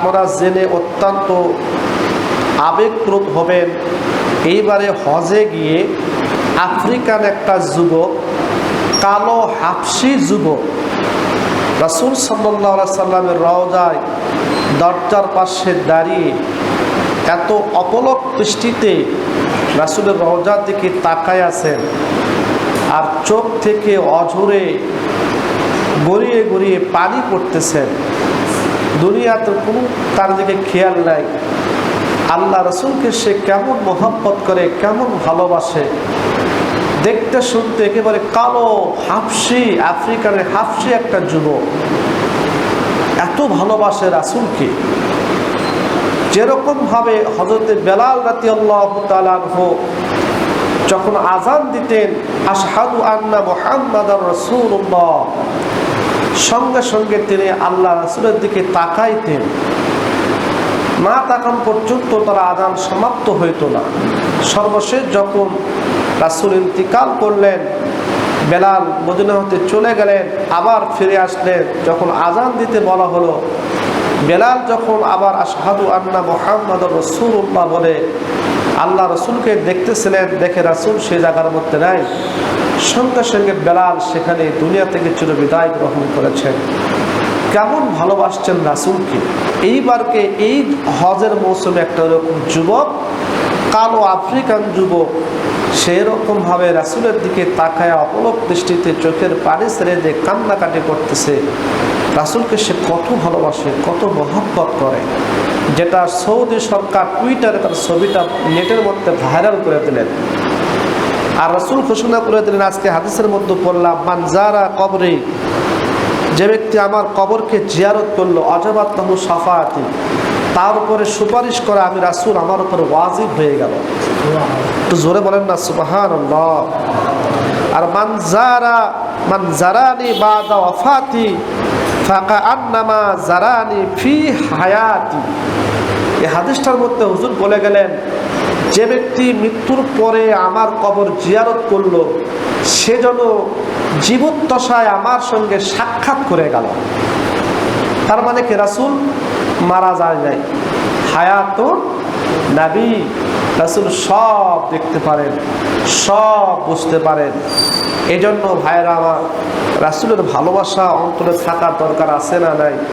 আপনারা জেনে অত্যন্ত আবেগপ্রদ হবেন। এইবারে হজে গিয়ে আফ্রিকান একটা যুবক, কালো হাফসি যুবক, রাসুল সাল্লাহ সাল্লামের রওজায় দরজার পাশে দাঁড়িয়ে এত অপলক দৃষ্টিতে রাসুলের রওজার দিকে তাকায় আছেন আর চোখ থেকে অঝরে গড়িয়ে গড়িয়ে পানি পড়তেছেন। দুনিয়াতে কোনো তার দিকে খেয়াল নাই। আল্লাহ রসুলকে সে কেমন মোহাম্মত করে, কেমন ভালোবাসে। দেখতে শুনতে একেবারে কালো, হাফসি, আফ্রিকানের হাফসি একটা যুবক। এত ভালোবাসে রাসুলকে। যেরকমভাবে হজরতে বেলাল রাতি আল্লাহ যখন আজান দিতেন, আশহাদু আন্না মোহাম্মদ রসুল্লাহ সঙ্গে সঙ্গে তিনি আল্লাহ রসুলের দিকে তাকাইতেন। না তাকান পর্যন্ত তারা আদান সমাপ্ত হইতো না। সর্বশেষ যখন রাসুল ইন্তিকাল করলেন, বেলাল মদিনা হতে চলে গেলেন, আবার ফিরে আসলেন। যখন আজান দিতে বলা হলো, বেলাল যখন আবার আশহাদু আন্না মোহাম্মদ রসুল্লাহ বলে আল্লাহ রসুলকে দেখতেছিলেন, দেখে রাসুল সে জায়গার মধ্যে নাই। সঙ্গে সঙ্গে বেলাল সেখানে দুনিয়া থেকে চির বিদায় গ্রহণ করেছেন। কেমন ভালোবাসছেন রাসুলকে। এইবারকে এই হজের মৌসুমে একটা এরকম যুবক, কালো আফ্রিকান যুবক, সেরকমভাবে রাসুলের দিকে তাকায় অপলক দৃষ্টিতে চোখের পানি ছেড়ে যে কান্নাকাটি করতেছে। রাসুলকে সে কত ভালোবাসে, কত মহব্বত করে। যেটা সৌদি সরকার টুইটারে তার ছবিটা নেটের মধ্যে ভাইরাল করে দিলেন। আর রসুল ঘোষণা করে দিলেন, আজকে হাদিসের মধ্যে পড়লাম মানজারা কবরে, যে ব্যক্তি আমার কবরকে জিয়ারত করল, অজবাত তাহু সাফায়াতি তার উপরে সুপারিশ করা আমি রাসুল, আমার উপরে ওয়াজিব হয়ে গেল। একটু জোরে বলেন না সুবাহান আর মানজারা মানজারানি বাদা ওয়াফাতি ফাঁকা আন্নামা জারানি ফি হায়াতি। এই হাদিসটার মধ্যে হুজুর বলে গেলেন, যে ব্যক্তি মৃত্যুর পরে আমার কবর জিয়ারত করল, সে যেন জীবদ্দশায় আমার সঙ্গে সাক্ষাৎ করে গেল। তার মানে কি রাসুল মারা যায় নাই? হায়াত নাবি। রাসুল সব দেখতে পারেন, সব বুঝতে পারেন। এজন্য জন্য ভাইরা আমার রাসুলের ভালোবাসা অন্তরে থাকার দরকার আছে না নাই?